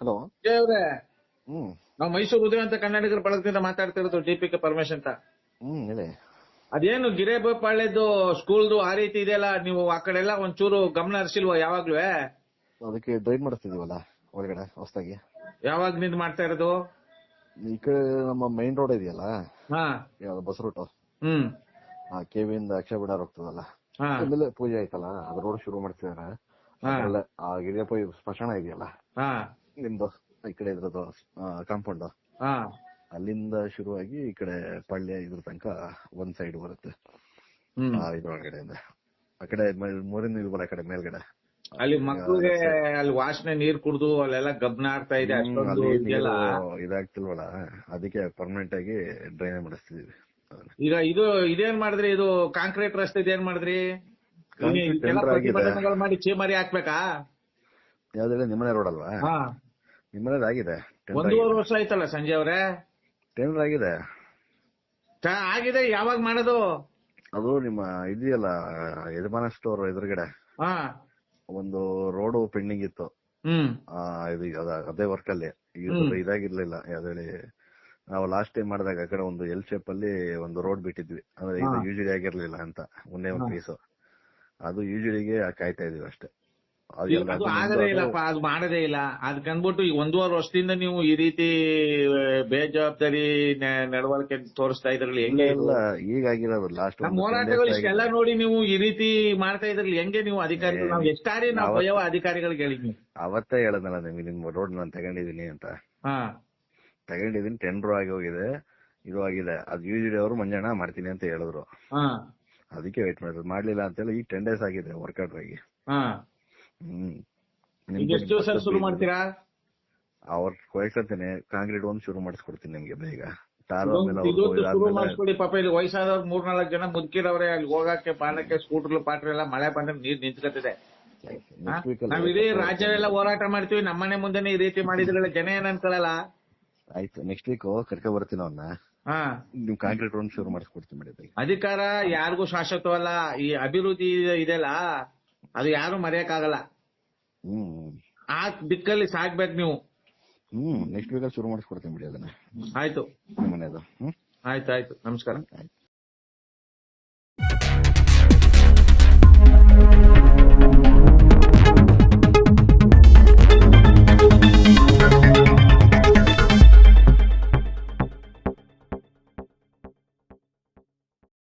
Hello. ಅವ್ರೆ ಹ್ಮ್. ನಾವು ಮೈಸೂರು ಉದಯ ಅಂತ ಕನ್ನಡಿಗರ ಬಳಗದಿಂದ ಮಾತಾಡ್ತಿರೋದು ಡಿ ಪಿ ಕೆ ಪರಮೇಶ್ ಅಂತ. ಹ್ಮ್ ಹೇಳಿ. ಅದೇನು ಗಿರೇಬಾಳ್ಯದ್ದು ಸ್ಕೂಲ್ದು ಆ ರೀತಿ ಇದೆಯಲ್ಲ ನೀವು ಆ ಕಡೆ ಎಲ್ಲ ಒಂಚೂರು ಗಮನ ಹರಿಸಿಲ್ವಾ ಯಾವಾಗ್ಲೂ ಅದಕ್ಕೆ ಡ್ರೈವ್ ಮಾಡಿಸ್ತಿದೀವಲ್ಲ ಒಳಗಡೆ ಹೊಸದಾಗಿ. ಯಾವಾಗ ನಿಂದ ಮಾಡ್ತಾ ಇರೋದು? ಈ ಕಡೆ ನಮ್ಮ ಮೈನ್ ರೋಡ್ ಇದೆಯಲ್ಲ ಹಾ. ಯಾವ್ದು ಬಸ್ ರೂಟ್ ಹ್ಮ್. ಆ ಕೆವಿಯಿಂದ ಅಕ್ಷಯ ಬಿಡಾರ್ ಹೋಗ್ತದಲ್ಲ ಹಾ. ಆಮೇಲೆ ಪೂಜೆ ಆಯ್ತಲ್ಲ ಅದ್ರ ರೋಡ್ ಶುರು ಮಾಡ್ತಿದಾರೆ. ಹಾ. ಆ ಗಿರಿಯಪ್ಪ ಸ್ಮಶಾನ ಇದೆಯಲ್ಲ ಹಾ. ನಿಮ್ದು ಈ ಕಡೆ ಇದ್ರದ್ದು ಕಾಂಪೌಂಡ್. ಹಾ ಅಲ್ಲಿಂದ ಶುರುವಾಗಿ ಈ ಕಡೆ ಪಳ್ಳ್ಯ ಇದ್ರ ತನಕ ಒಂದ್ ಸೈಡ್ ಬರುತ್ತೆ. ಆ ಇದ್ರೊಳಗಡೆಯಿಂದ ಆ ಕಡೆ ಮೂರಿಂದ ಮೂರಿನ ಬರ ಕಡೆ ಮೇಲ್ಗಡೆ. ಅಲ್ಲಿ ಮಕ್ಕಳಿಗೆ ಅಲ್ಲಿ ವಾಸನೆ ನೀರ್ ಕುಡ್ದು ಅಲ್ಲೆಲ್ಲ ಗಬ್ನ ಆಡ್ತಾ ಇದೆ ಅಷ್ಟೊಂದು ಇದಾಗ್ತಿಲ್ವಲ್ಲ ಅದಕ್ಕೆ ಪರ್ಮನೆಂಟ್ ಆಗಿ ಡ್ರೈನ್ ಮಾಡಿಸ್ತಿದೀವಿ. ಈಗ ಇದು ಇದೇನ್ ಮಾಡಿದ್ರಿ? ಇದು ಕಾಂಕ್ರೀಟ್ ರಸ್ತೆ ಇದೇನ್ ಮಾಡಿದ್ರಿ? ಮಾಡಿ ಚೀಮಾರಿ ಹಾಕ್ಬೇಕಾ? ಯಾವ್ದ್ರಲ್ಲಿ? ನಿಮ್ಮನೆ ರೋಡ್ ಅಲ್ವಾ? ಹಾ. ನಿಮ್ಮನೇದ್ ಆಗಿದೆ. ಒಂದೂವರೆ ವರ್ಷ ಆಯ್ತಲ್ಲ ಸಂಜೆ ಅವರೇ? ಟೆಂಡರ್ ಆಗಿದೆ. ಆಗಿದೆ ಯಾವಾಗ ಮಾಡೋದು? ಅದು ನಿಮ್ಮ ಇದೆಯಲ್ಲ ಯಜಮಾನ ಸ್ಟೋರ್ ಎದುರುಗಡೆ. ಹಾ. ಒಂದು ರೋಡ್ ಪೆಂಡಿಂಗ್ ಇತ್ತು. ಹ್ಮ್. ಆ, ಇದು ಅದ- ಅದೇ ವರ್ಕ್ ಅಲ್ಲಿ. ಈಗ ಹ್ಮ್. ಸ್ವಲ್ಪ ಇದಾಗಿರ್ಲಿಲ್ಲ ಯಾವ್ದೇಳಿ ನಾವು ಲಾಸ್ಟ್ ಟೈಮ್ ಮಾಡಿದಾಗ ಆ ಕಡೆ ಒಂದು ಎಲ್ ಶೇಪ್ ಅಲ್ಲಿ ಒಂದು ರೋಡ್ ಬಿಟ್ಟಿದ್ವಿ. ಅಂದ್ರೆ ಇದು ಹಾ. ಯೂಶಲಿ ಆಗಿರ್ಲಿಲ್ಲ ಅಂತ ಒಂದೇ ಒಂದು ಹಾ. ಪೀಸ್ ಅದು ಯೂಶಲಿಗೆ ಕಾಯ್ತಾ ಇದೀವಿ ಅಷ್ಟೇ. ಅದು ಆಗದೇ ಇಲ್ಲಪ್ಪ ಅದು ಮಾಡದೇ ಇಲ್ಲ. ಅದ್ಕಂದ್ಬಿಟ್ಟು ಈಗ ಒಂದೂವರೆ ವರ್ಷದಿಂದ ನೀವು ಈ ರೀತಿ ಬೇಜವಾಬ್ದಾರಿ ನಡವಳಿಕೆ ತೋರಿಸ್ತಾ ಇದ್ರಲ್ಲಿ ಹೆಂಗೆ ಇಲ್ಲ ಈಗ ಆಗಿರೋದು ಲಾಸ್ಟ್ ನಮ್ಮ ಹೋರಾಟಗಳು ಇಷ್ಟೆಲ್ಲ ನೋಡಿ ನೀವು ಈ ರೀತಿ ಮಾಡ್ತಾ ಇದ್ರಲ್ಲಿ ಹೆಂಗೆ ನೀವು ಅಧಿಕಾರಿ ನಾವು ಎಷ್ಟಾರಿ ನಾವು ಯಾವ ಭಯವ ಅಧಿಕಾರಿಗಳಿಗೆ ಹೇಳಿದ್ವಿ ಅವತ್ತೇ ಹೇಳದಲ್ಲ ನಿಮ್ಗೆ ನಿಮ್ ರೋಡ್ ನಾನು ತಗೊಂಡಿದೀನಿ ಅಂತ. ಹಾ. ತಗೊಂಡಿದೀನಿ ಟೆಂಡರ್ ಆಗಿ ಹೋಗಿದೆ. ಇದು ಆಗಿದೆ. ಅದು ಯೂಶಲಿ ಅವರು ಮಂಜಣ್ಣ ಮಾಡ್ತೀನಿ ಅಂತ ಹೇಳಿದ್ರು. ಹಾ. ಅದಕ್ಕೆ ವೇಟ್ ಮಾಡಿದ್ರು. ಮಾಡ್ಲಿಲ್ಲ ಅಂತ ಹೇಳಿ ಈಗ ಟೆನ್ ಡೇಸ್ ಆಗಿದೆ ವರ್ಕೌಟ್ ಆಗಿ. ಹಾ. ಹ್ಮ್. ಎಷ್ಟು ದಿವಸ ಶುರು ಮಾಡ್ತೀರಾ? ಅವ್ರ ಕೊಯ್ಕೊಳ್ತೇನೆ ಕಾಂಕ್ರೀಟ್ ಒಂದು ಶುರು ಮಾಡಿಸ್ಕೊಡ್ತೀನಿ ನಿಮ್ಗೆ ಬೇಗ. ಮಾಡಿಸ್ಕೊಡಿ ಪಾಪ ಇಲ್ಲಿ ವಯಸ್ಸಾದವ್ರು ಮೂರ್ನಾಲ್ಕು ಜನ ಮುದುಕಿರವ್ರೆ ಅಲ್ಲಿ ಹೋಗಕ್ಕೆ ಪಾನಕ್ಕೆ ಸ್ಕೂಟರ್ ಪಾಟ್ರ್ ಎಲ್ಲ ಮಳೆ ಬಂದ್ರೆ ನೀರ್ ನಿಂತ್ಕೊತಿದೆ ನಾವ್ ಇಡೀ ರಾಜ್ಯವೆಲ್ಲ ಹೋರಾಟ ಮಾಡ್ತೀವಿ ನಮ್ಮನೆ ಮುಂದೆನೆ ಈ ರೀತಿ ಮಾಡಿದ್ರೆ ಜನ ಏನ್ ಅನ್ಕೊಳಲ್ಲ ಆಯ್ತು ನೆಕ್ಸ್ಟ್ ವೀಕ್ ಕರ್ಕೊ ಬರ್ತೀನಿ ಅವನ್ನ ಹಾ. ನಿಮ್ ಕಾಂಕ್ರೀಟ್ ಒಂದು ಶುರು ಮಾಡಿಸ್ಕೊಡ್ತೀನಿ ಅಧಿಕಾರ ಯಾರಿಗೂ ಶಾಶ್ವತವಲ್ಲ ಈ ಅಭಿವೃದ್ಧಿ ಇದೆಯಲ್ಲ ಅದು ಯಾರು ಮರೆಯಕ್ಕಾಗಲ್ಲ. ಆ ದಿಕ್ಕಲ್ಲಿ ಸಾಕ್ಬೇಕು ನೀವು. ಹ್ಮ್ ನೆಕ್ಸ್ಟ್ ವೀಕಲ್ಲಿ ಶುರು ಮಾಡಿಸ್ಕೊಡ್ತೀನಿ ಬಿಡಿ ಅದನ್ನ. ಆಯ್ತು. ಮನೆಯದು ಆಯ್ತು ಆಯ್ತು. ನಮಸ್ಕಾರ.